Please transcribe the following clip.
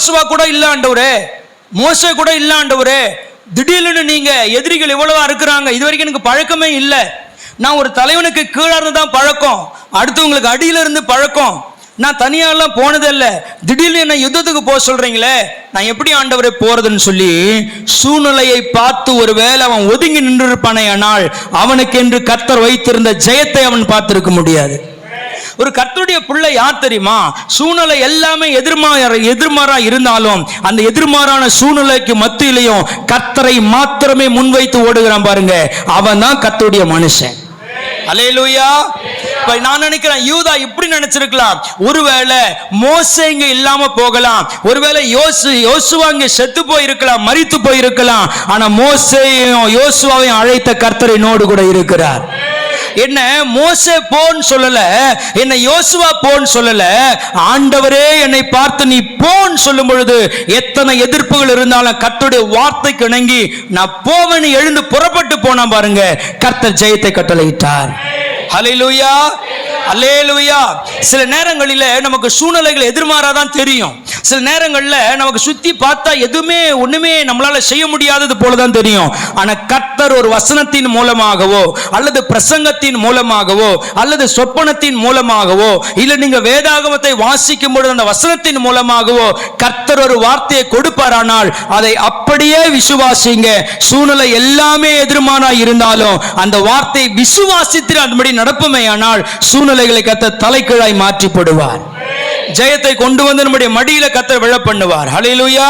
யோசுவா கூட இல்ல ஆண்டவரே கூட இல்ல ஆண்டவரே திடீர்னு நீங்க எதிரிகள் இவ்வளவா இருக்கிறாங்க இது வரைக்கும் எனக்கு பழக்கமே இல்லை. நான் ஒரு தலைவனுக்கு கீழே இருந்து தான் பழக்கம் அடுத்தவங்களுக்கு அடியில இருந்து பழக்கம். நான் தனியாலாம் போனதில்ல. திடீர்னு என்ன யுத்தத்துக்கு போக சொல்றீங்களே நான் எப்படி ஆண்டவரை போறதுன்னு சொல்லி சூழ்நிலையை பார்த்து ஒருவேளை அவன் ஒதுங்கி நின்றிருப்பானே ஆனால் அவனுக்கு என்று கத்தர் வைத்திருந்த ஜெயத்தை அவன் பார்த்திருக்க முடியாது. ஒரு கர்த்தருடைய பிள்ளை யார் தெரியுமா? சூழ்நிலை எல்லாமே எதிர்மாற எதிர்மாறா இருந்தாலும் அந்த எதிர்மாறான சூழ்நிலைக்கு மத்தியிலையும் கர்த்தரை மாத்திரமே முன்வைத்து ஓடுகிறான் பாருங்க. அவன் தான் கர்த்தருடைய மனுஷன். அலையலூயா இப்ப நான் நினைக்கிறேன் யூதா இப்படி நினைச்சிருக்கலாம். ஒருவேளை மோச இங்க இல்லாம போகலாம். ஒருவேளை யோசு யோசுவா இங்க செத்து போயிருக்கலாம் மறித்து போயிருக்கலாம். ஆனா மோசையும் யோசுவாவையும் அழைத்த கர்த்தரை நோடு கூட இருக்கிறார். என்ன மோசே போன்னு சொல்லல? என்ன யோசுவா போன்னு சொல்லல? ஆண்டவரே என்னை பார்த்து நீ போன்னு சொல்லும் பொழுது எத்தனை எதிர்ப்புகள் இருந்தாலும் கத்துடைய வார்த்தைக்கு இணங்கி நான் போவேன்னு எழுந்து புறப்பட்டு போனா பாருங்க. கர்த்தர் ஜெயத்தை கட்டளையிட்டார். ஹalleluya அல்லேலூயா சில நேரங்களில் நமக்கு சூழ்நிலைகள் எதிர்மாறாதான் தெரியும். சில நேரங்களில் நமக்கு சுற்றி பார்த்தா எதுவுமே ஒன்றுமே நம்மளால் செய்ய முடியாதது போல தான் தெரியும். ஆனால் கர்த்தர் ஒரு வசனத்தின் மூலமாகவோ அல்லது பிரசங்கத்தின் மூலமாகவோ அல்லது சொப்பனத்தின் மூலமாகவோ இல்லை நீங்கள் வேதாகமத்தை வாசிக்கும் பொழுது அந்த வசனத்தின் மூலமாகவோ கர்த்தர் ஒரு வார்த்தையை கொடுப்பாரானால் அதை அப்படியே விசுவாசிங்க. சூழ்நிலை எல்லாமே எதிர்மானா இருந்தாலும் அந்த வார்த்தை விசுவாசித்து அதன்படி நடப்புமையானால் சூழ்நிலைகளை கத்த தலைக்கீழாய் மாற்றிப்படுவார். ஜெயத்தை கொண்டு வந்து நம்முடைய மடியில கத்தர் விழ பண்ணுவார் ஹalleluya